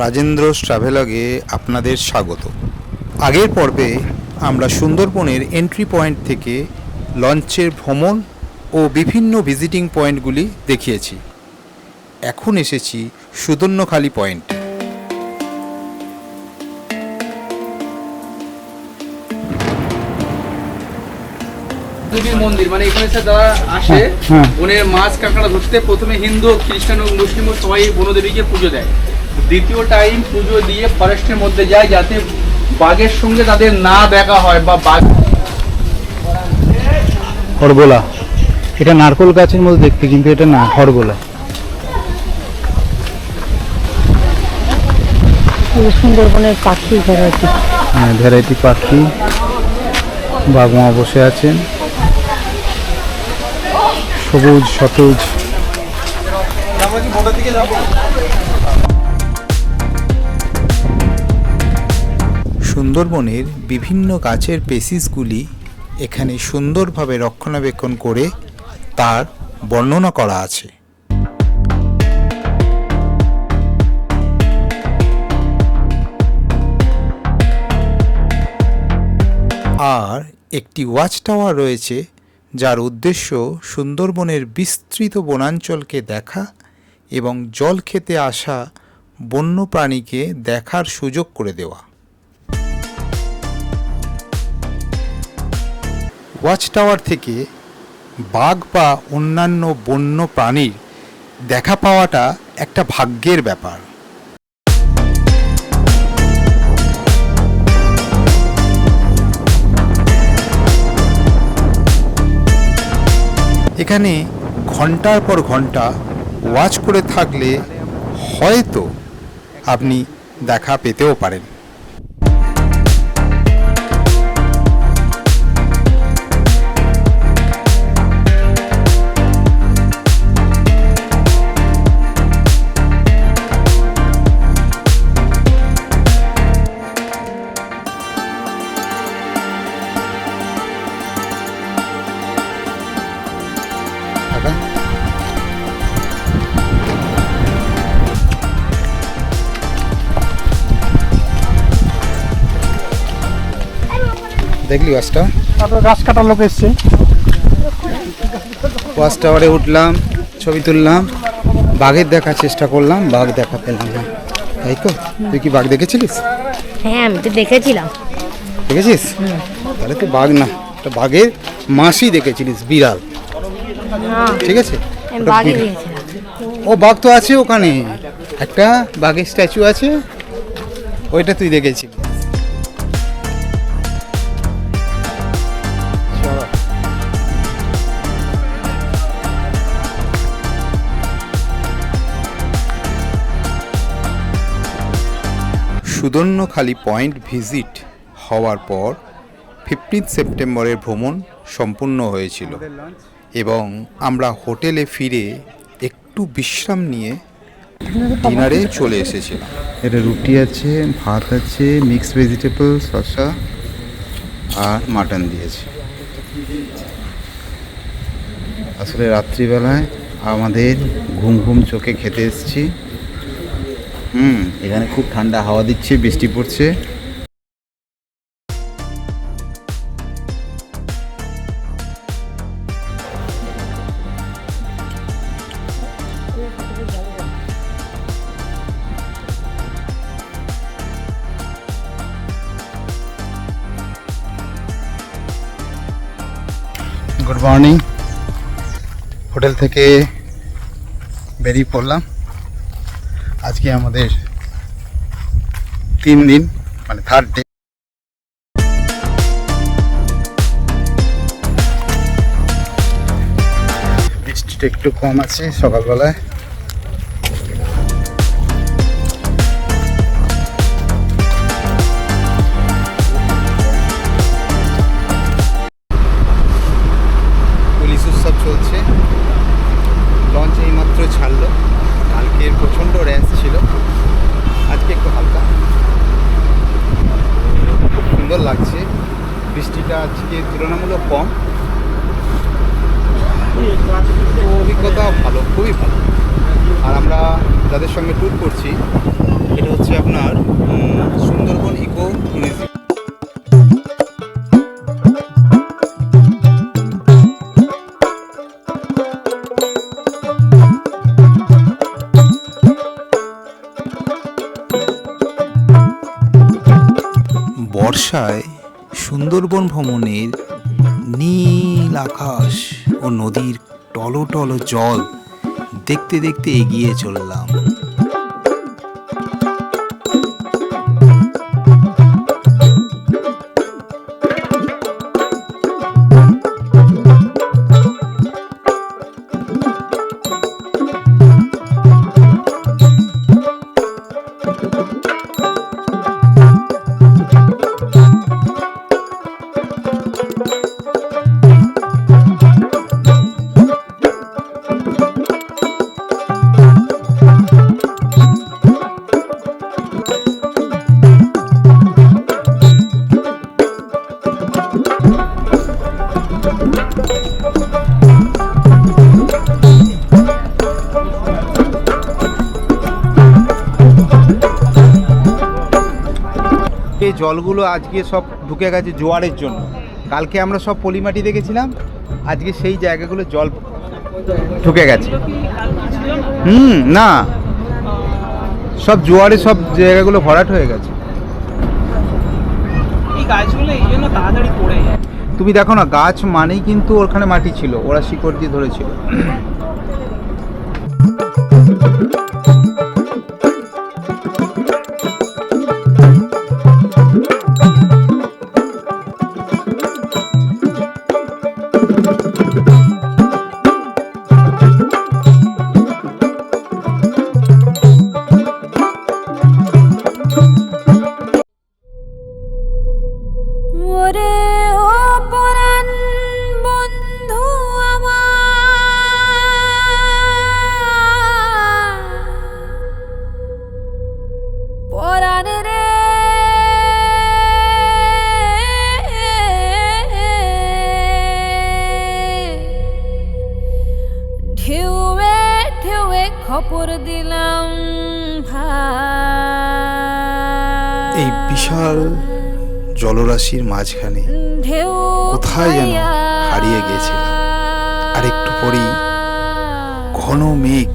রাজেন্দ্র ট্রাভেলগে আপনাদের স্বাগত। আগের পর্বে আমরা সুন্দরবনের এন্ট্রি পয়েন্ট থেকে লঞ্চের ভ্রমণ ও বিভিন্ন ভিজিটিং পয়েন্টগুলি দেখিয়েছি। এখন এসেছি সুদন্যখালী পয়েন্ট দেবীর মন্দির মানে এখানে স্যার যারা আসে বনের মাছ কাঁকড়া ধরতে প্রথমে হিন্দু খ্রিস্টান ও মুসলিম ও সবাই বনদেবীকে পুজো দেয়। দ্বিতীয় টাইম পুজো দিয়ে ফরেস্টের মধ্যে যায় যাতে বাঘের সঙ্গে তাদের না দেখা হয় বা বাঘ হরগোলা। এটা নারকোল গাছের মধ্যে দেখতে কিন্তু এটা না হরগোলা। সুন্দরবনের পাখি ভ্যারাইটি। হ্যাঁ ভ্যারাইটি পাখি। বাঘমা বসে আছেন। সবুজ সবুজ সুন্দরবনের বিভিন্ন গাছের পেসিসগুলি এখানে সুন্দরভাবে রক্ষণাবেক্ষণ করে তার বর্ণনা করা আছে। আর একটি ওয়াচ টাওয়ার রয়েছে যার উদ্দেশ্য সুন্দরবনের বিস্তৃত বনাঞ্চলকে দেখা এবং জল খেতে আসা বন্যপ্রাণীকে দেখার সুযোগ করে দেওয়া। ওয়াচ টাওয়ার থেকে বাঘ বা অন্যান্য বন্য প্রাণীর দেখা পাওয়াটা একটা ভাগ্যের ব্যাপার। এখানে ঘণ্টার পর ঘণ্টা ওয়াচ করে থাকলে হয়তো আপনি দেখা পেতেও পারেন। দেখলি তারপর গাছ কাটার লোক এসছে। ওয়াচ টাওয়ারে উঠলাম ছবি তুললাম বাঘের দেখার চেষ্টা করলাম বাঘ দেখা পেলাম না। তাই তো? তুই কি বাঘ দেখেছিলিস? হ্যাঁ আমি তো দেখেছিলাম। দেখেছিস? তাহলে তো বাঘ না। একটা বাঘের মাসি দেখেছিলিস বিড়াল। ঠিক আছে? ও বাঘ তো আছে ওখানে। একটা বাঘের স্ট্যাচু আছে। ওইটা তুই দেখেছিলি সুদর্ণখালি পয়েন্ট ভিজিট হওয়ার পর ফিফটিন সেপ্টেম্বরের ভ্রমণ সম্পূর্ণ হয়েছিল এবং আমরা হোটেলে ফিরে একটু বিশ্রাম নিয়ে ডিনারে চলে এসেছিলাম। এটা রুটি আছে, ভাত আছে মিক্স ভেজিটেবল শসা আর মাটন দিয়েছে। আসলে রাত্রিবেলায় আমাদের ঘুম ঘুম চোখে খেতে এসেছি। হুম এখানে খুব ঠান্ডা হাওয়া দিচ্ছে বৃষ্টি পড়ছে। গুড মর্নিং হোটেল থেকে বেরিয়ে পড়লাম। আজকে আমাদের তিন দিন মানে থার্ড ডে বৃষ্টিটা একটু কম আছে সকালবেলায়। ভালো। আর আমরা যাদের সঙ্গে ট্যুর করছি, এটা হচ্ছে আপনার সুন্দরবন ইকো ট্যুরিজম বর্ষায় সুন্দরবন ভ্রমণের নীল আকাশ ও নদীর টলটল জল দেখতে দেখতে এগিয়ে চললাম। জলগুলো আজকে সব ঢুকে গেছে জোয়ারের জন্য। কালকে আমরা সব পলিমাটি দেখেছিলাম আজকে সেই জায়গাগুলো জল ঢুকে গেছে। হুম না। সব জোয়ারে সব জায়গাগুলো ভরাট হয়ে গেছে। তুমি দেখো না গাছ মানেই কিন্তু ওখানে মাটি ছিল ওরা শিকড় দিয়ে ধরেছিল। ঢেউয়ে ঢেউয়ে খপর দিলাম এই বিশাল জলরাশির মাঝখানে ঢেউ কোথায় যেন হারিয়ে গিয়েছিলাম। আর একটু পরেই ঘন মেঘ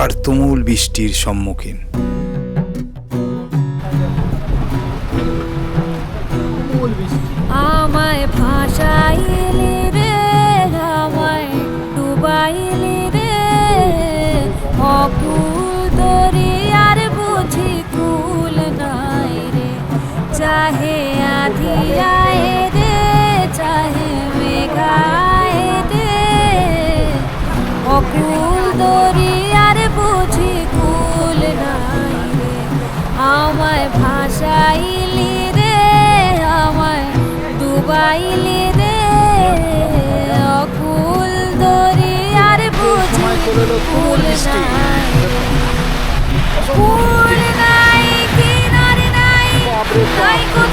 আর তুমুল বৃষ্টির সম্মুখীন। আমায় ভাসাইলি চাহে আধিয়ায় রে চাহে মেঘায় রে অকুল দরিয়ার বুঝি কুল নাই রে। আমায় ভাসাইলি রে আমায় ডুবাইলি রে। অকুল দরিয়ার বুঝি কুল নাই কুল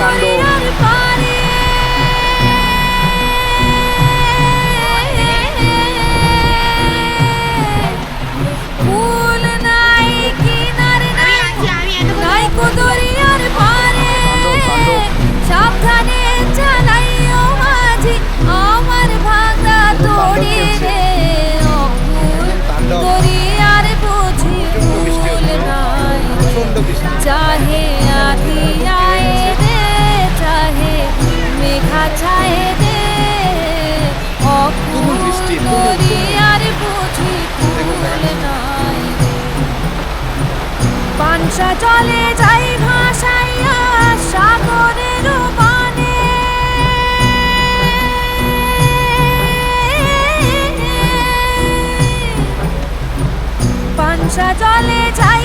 নাই পানসা চলে যাই ভাসাইয়া সাগরের পানে পানসা চলে যাই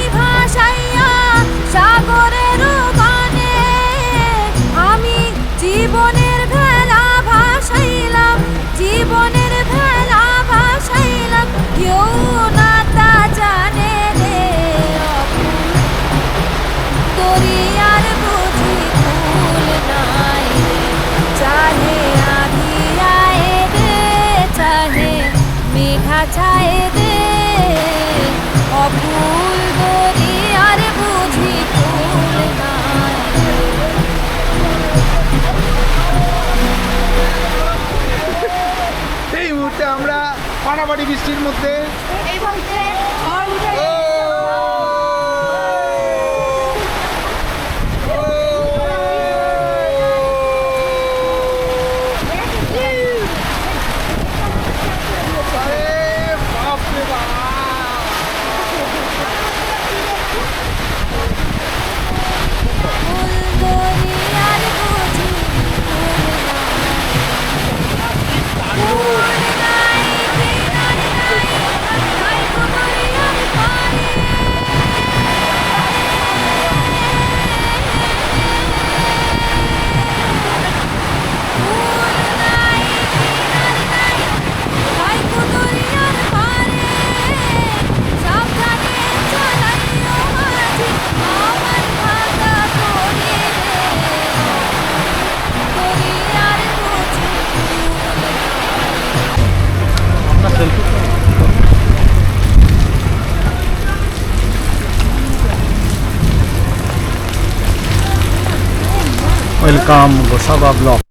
মেঘা ছায় দে অভুল আর বুঝি ফুল এই মুহূর্তে আমরা পাড়াবাড়ি বৃষ্টির মধ্যে এই মুহূর্তে ওয়েলকাম গোসাবা ব্লক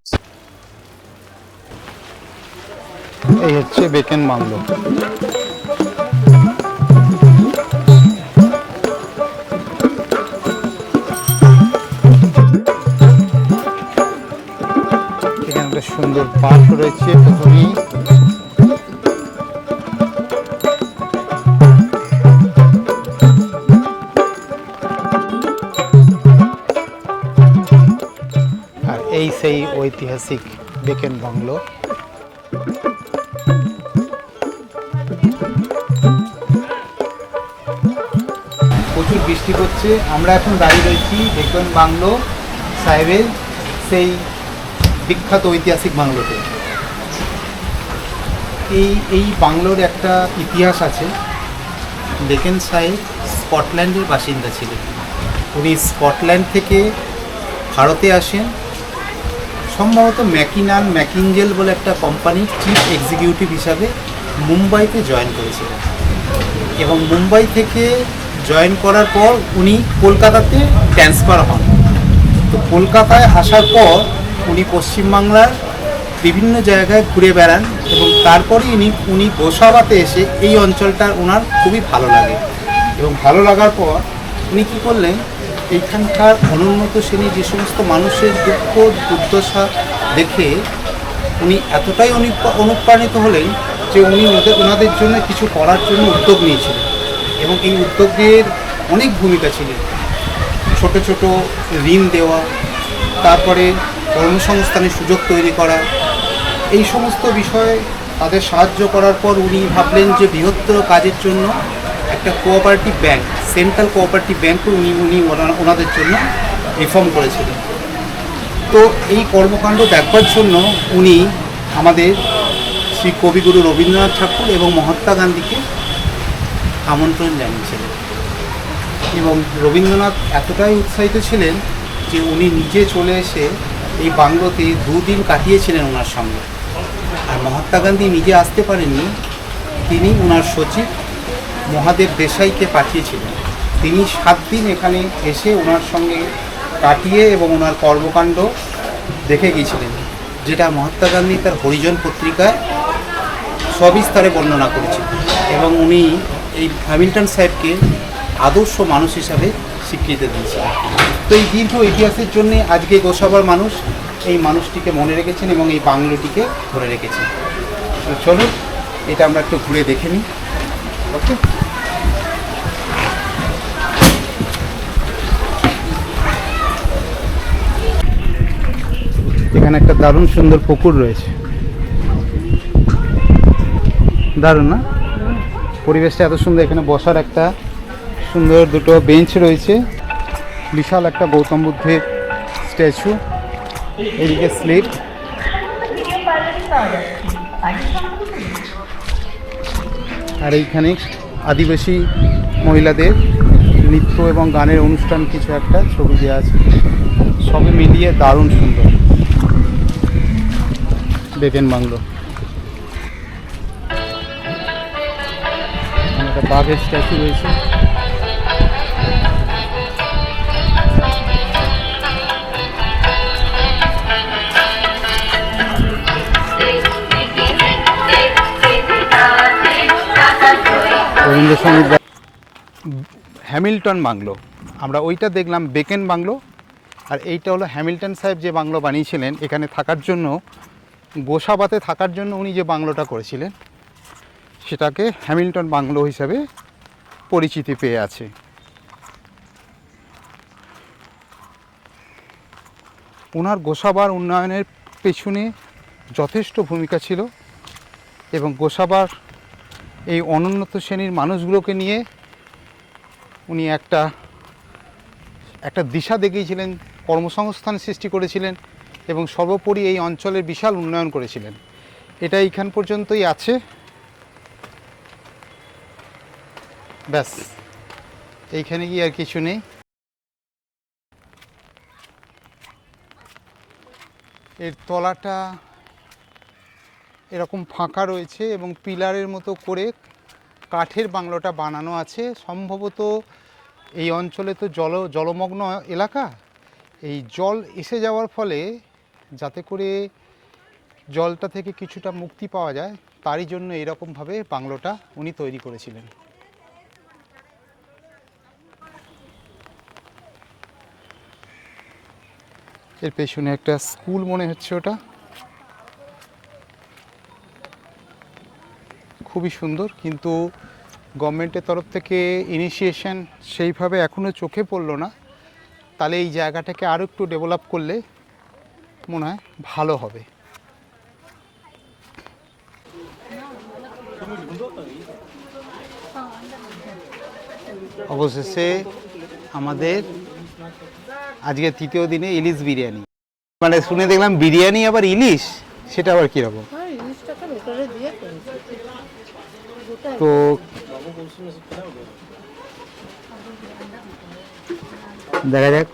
এই হচ্ছে বেকেন মামলো। সুন্দর পার্ক রয়েছে। প্রথমেই এই সেই ঐতিহাসিক বেকেন বাংলো। প্রচুর বৃষ্টি পড়ছে। আমরা এখন দাঁড়িয়ে রয়েছি বেকন বাংলো সাহেবের সেই বিখ্যাত ঐতিহাসিক বাংলোতে। এই এই বাংলোর একটা ইতিহাস আছে। বেকেন সাহেব স্কটল্যান্ডের বাসিন্দা ছিলেন। উনি স্কটল্যান্ড থেকে ভারতে আসেন। সম্ভবত ম্যাকিনান ম্যাকিনজেল বলে একটা কোম্পানির চিফ এক্সিকিউটিভ হিসাবে মুম্বাইতে জয়েন করেছিলেন এবং মুম্বাই থেকে জয়েন করার পর উনি কলকাতাতে ট্রান্সফার হন। তো কলকাতায় আসার পর উনি পশ্চিমবাংলার বিভিন্ন জায়গায় ঘুরে বেড়ান এবং তারপরে উনি উনি গোসাবাতে এসে এই অঞ্চলটার ওনার খুবই ভালো লাগে। এবং ভালো লাগার পর উনি কী করলেন এইখানকার অনুন্নত শ্রেণি যে সমস্ত মানুষের দুঃখ, দুর্দশা দেখে উনি এতটাই অনুপ্রা- অনুপ্রাণিত হলেন যে উনি ওদের ওনাদের জন্য কিছু করার জন্য উদ্যোগ নিয়েছিলেন এবং এই উদ্যোগের অনেক ভূমিকা ছিলেন ছোট ছোট ঋণ দেওয়া, তারপরে কর্মসংস্থানের সুযোগ তৈরি করা, এই সমস্ত বিষয়ে তাদের সাহায্য করার পর উনি ভাবলেন যে বৃহত্তর কাজের জন্য একটা কোঅপারেটিভ ব্যাংক সেন্ট্রাল কোঅপারেটিভ ব্যাংকও উনি উনি ওনা- ওনাদের জন্য রিফর্ম করেছিলেন। তো এই কর্মকাণ্ড দেখবার জন্য উনি আমাদের শ্রী কবিগুরু রবীন্দ্রনাথ ঠাকুর এবং মহাত্মা গান্ধীকে আমন্ত্রণ জানিয়েছিলেন। এবং রবীন্দ্রনাথ এতটাই উৎসাহিত ছিলেন যে উনি নিজে চলে এসে এই বাংলোতে দুদিন কাটিয়েছিলেন ওনার সঙ্গে। আর মহাত্মা গান্ধী নিজে আসতে পারেননি, তিনি ওনার সচিব মহাদেব দেশাইকে পাঠিয়েছিলেন। তিনি সাত দিন এখানে এসে ওনার সঙ্গে কাটিয়ে এবং ওনার কর্মকাণ্ড দেখে গিয়েছিলেন, যেটা মহাত্মা গান্ধী তার হরিজন পত্রিকায় সবিস্তারে বর্ণনা করেছেন এবং উনি এই হ্যামিল্টন সাহেবকে আদর্শ মানুষ হিসাবে স্বীকৃতি দিয়েছিলেন তো এই দীর্ঘ ইতিহাসের জন্য আজকে গোসাবার মানুষ এই মানুষটিকে মনে রেখেছেন এবং এই বাংলোটিকে ধরে রেখেছেন। তো চলুন, এটা আমরা একটু ঘুরে দেখে নিই। ওকে। এখানে একটা দারুণ সুন্দর পুকুর রয়েছে। দারুণ না? পরিবেশটা এত সুন্দর, এখানে বসার একটা সুন্দর দুটো বেঞ্চ রয়েছে। বিশাল একটা গৌতম বুদ্ধের স্ট্যাচু। এদিকে স্লিপ আর এইখানে আদিবাসী মহিলাদের নৃত্য এবং গানের অনুষ্ঠান কিছু একটা ছবি দেওয়া আছে। সবই মিলিয়ে দারুণ সুন্দর। বেকেন বাংলো। একটা বাঘের স্ট্যাচু রয়েছে। Rabindrasangeet Hamilton bungalow. আমরা ওইটা দেখলাম, বেকেন বাংলো। আর এইটা হলো হ্যামিল্টন সাহেব যে বাংলো বানিয়েছিলেন, এখানে থাকার জন্য, গোসাবাতে থাকার জন্য উনি যে বাংলোটা করেছিলেন, সেটাকে হ্যামিল্টন বাংলো হিসাবে পরিচিতি পেয়ে আছে। ওনার গোসাবার উন্নয়নের পেছনে যথেষ্ট ভূমিকা ছিল এবং গোসাবার এই অনুন্নত শ্রেণির মানুষগুলোকে নিয়ে উনি একটা একটা দিশা দেখিয়েছিলেন, কর্মসংস্থান সৃষ্টি করেছিলেন এবং সর্বোপরি এই অঞ্চলের বিশাল উন্নয়ন করেছিলেন। এটা এইখান পর্যন্তই আছে। ব্যাস, এইখানে গিয়ে আর কিছু নেই। এর তলাটা এরকম ফাঁকা রয়েছে এবং পিলারের মতো করে কাঠের বাংলোটা বানানো আছে। সম্ভবত এই অঞ্চলে তো জল, জলমগ্ন এলাকা। এই জল এসে যাওয়ার ফলে যাতে করে জলটা থেকে কিছুটা মুক্তি পাওয়া যায়, তারই জন্য এরকমভাবে বাংলোটা উনি তৈরি করেছিলেন। এর পেছনে একটা স্কুল মনে হচ্ছে ওটা। খুবই সুন্দর, কিন্তু গভর্নমেন্টের তরফ থেকে ইনিশিয়েশন সেইভাবে এখনও চোখে পড়ল না। তাহলে এই জায়গাটাকে আরও একটু ডেভেলপ করলে মনে হয় ভালো হবে। অবশেষে আমাদের আজকে তৃতীয় দিনে ইলিশ বিরিয়ানি। মানে শুনে দেখলাম বিরিয়ানি আবার ইলিশ, সেটা আবার কীরকম? তো দেখা যাক।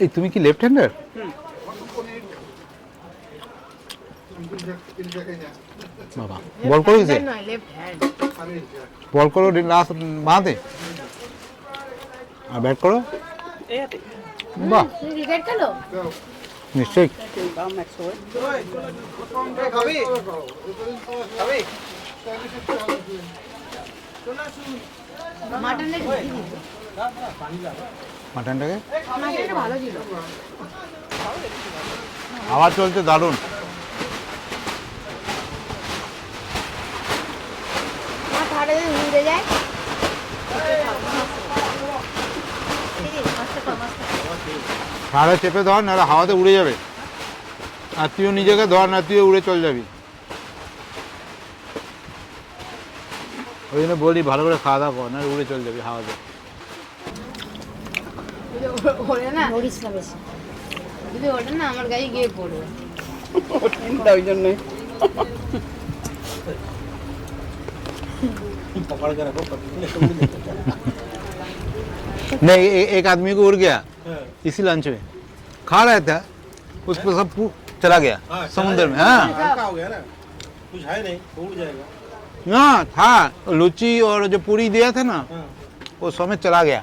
এই তুমি কি লেফট হ্যান্ডার বাবা। বল করো কিসে বল করো লাস্ট বাঁধে আর ব্যাট করো? বাহ। ক্রিকেট খেলো নিশ্চয়ই মাটনটাকে? মাটনটা আওয়াজ চলছে দারুণ। যদি উড়ে যায়। চেপে ধর না হাওয়াতে উড়ে যাবে। আর তুইও নিজেকে ধর না তুইও উড়ে চলে যাবি। ওই জন্য বলি ভালো করে খাওয়া দাওয়া কর না উড়ে চলে যাবি হাওয়াতে। ওরে না। ধরিস বেশি যদি ওটা না আমার গায়ে গিয়ে পড়বে। ওই জন্যই। नहीं ए, एक आदमी को उड़ गया इसी लंच में। खा रहा था उस पर सब चला गया समुद्र में हाँ। हो गया ना। कुछ है नहीं तो उड़ जाएगा। हाँ था। लुची और जो पूरी दिया था ना हाँ। वो समय चला गया।